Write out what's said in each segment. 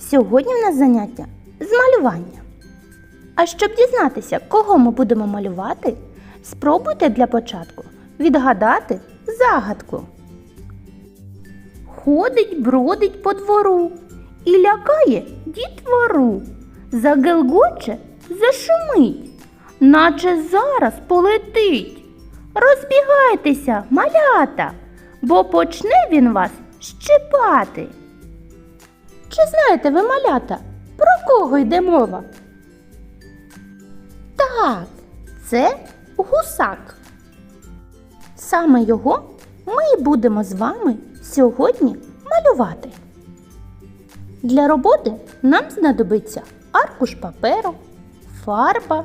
Сьогодні в нас заняття з малювання. А щоб дізнатися, кого ми будемо малювати, спробуйте для початку відгадати загадку. Ходить, бродить по двору і лякає дітвору. Загелгоче, зашумить, наче зараз полетить. Розбігайтеся, малята, бо почне він вас щипати. Чи знаєте ви, малята, про кого йде мова? Так, це гусак. Саме його ми і будемо з вами сьогодні малювати. Для роботи нам знадобиться аркуш паперу, фарба,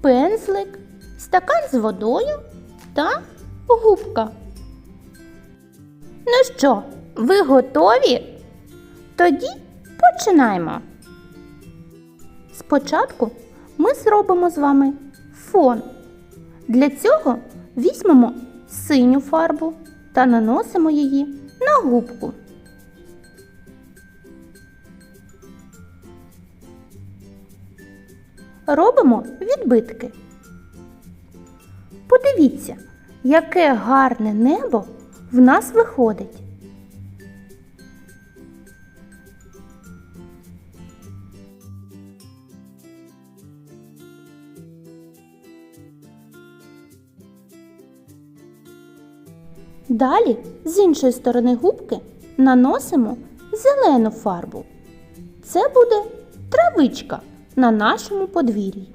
пензлик, стакан з водою та губка. Ну що, ви готові? Тоді починаємо. Спочатку ми зробимо з вами фон. Для цього візьмемо синю фарбу та наносимо її на губку. Робимо відбитки. Подивіться, яке гарне небо в нас виходить. Далі з іншої сторони губки наносимо зелену фарбу. Це буде травичка на нашому подвір'ї.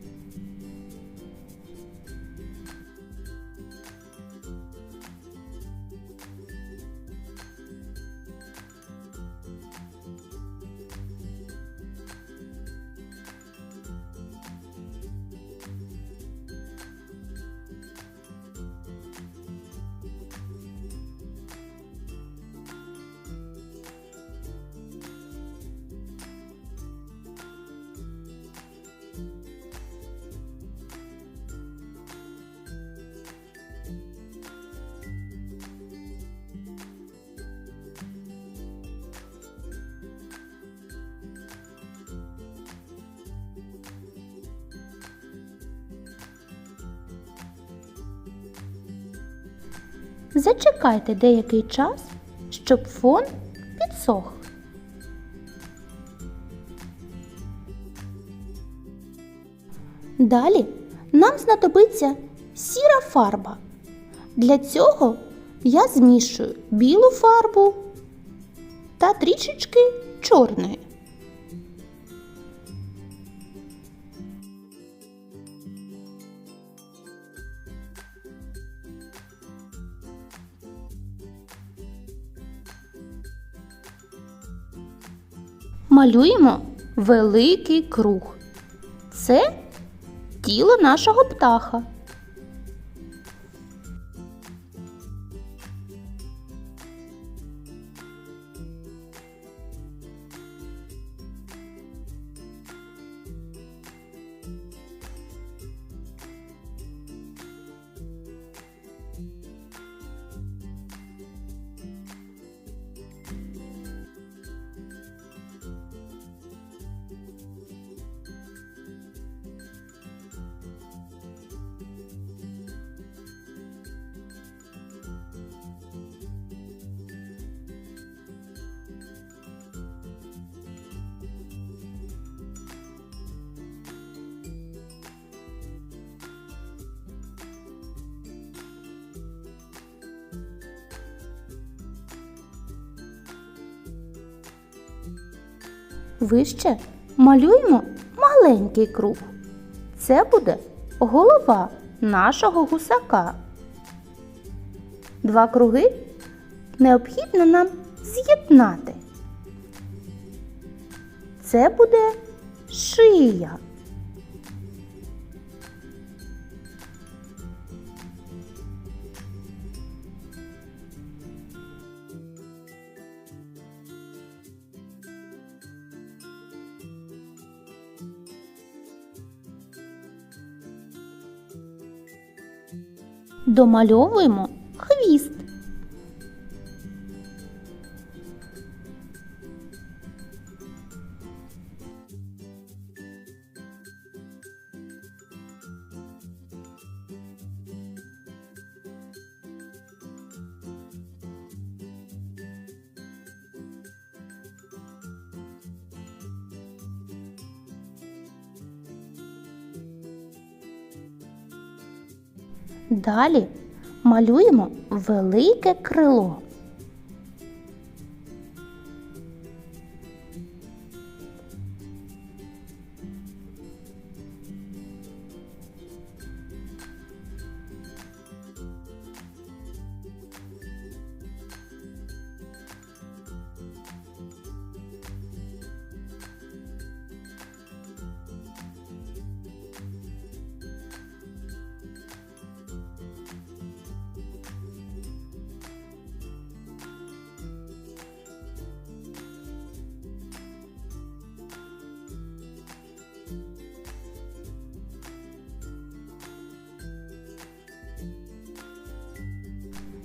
Зачекайте деякий час, щоб фон підсох. Далі нам знадобиться сіра фарба. Для цього я змішую білу фарбу та трішечки чорної. Малюємо великий круг. Це тіло нашого птаха. Вище малюємо маленький круг. Це буде голова нашого гусака. Два круги необхідно нам з'єднати. Це буде шия. Домальовуємо Далі малюємо велике крило.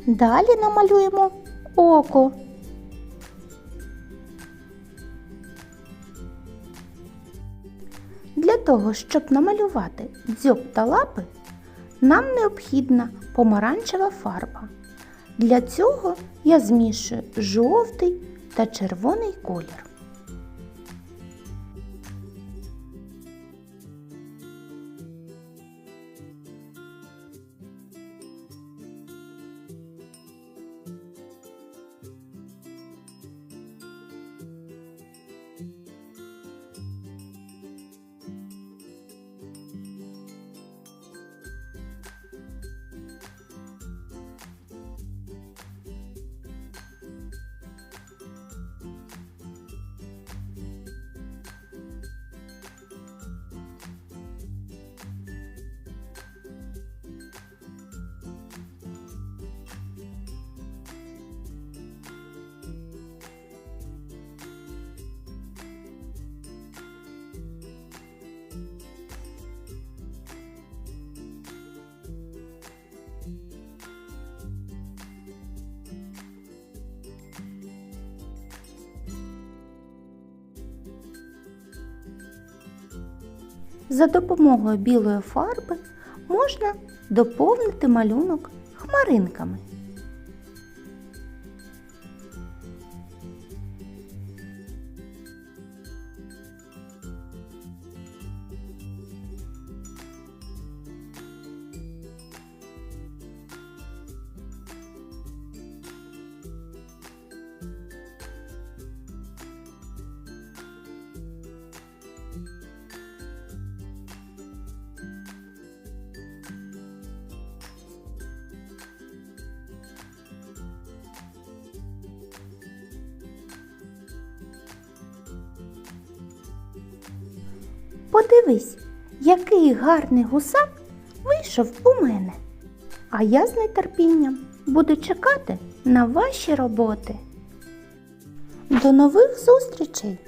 Далі намалюємо око. Для того, щоб намалювати дзьоб та лапи, нам необхідна помаранчева фарба. Для цього я змішую жовтий та червоний колір. За допомогою білої фарби можна доповнити малюнок хмаринками. Подивись, який гарний гусак вийшов у мене. А я з нетерпінням буду чекати на ваші роботи. До нових зустрічей!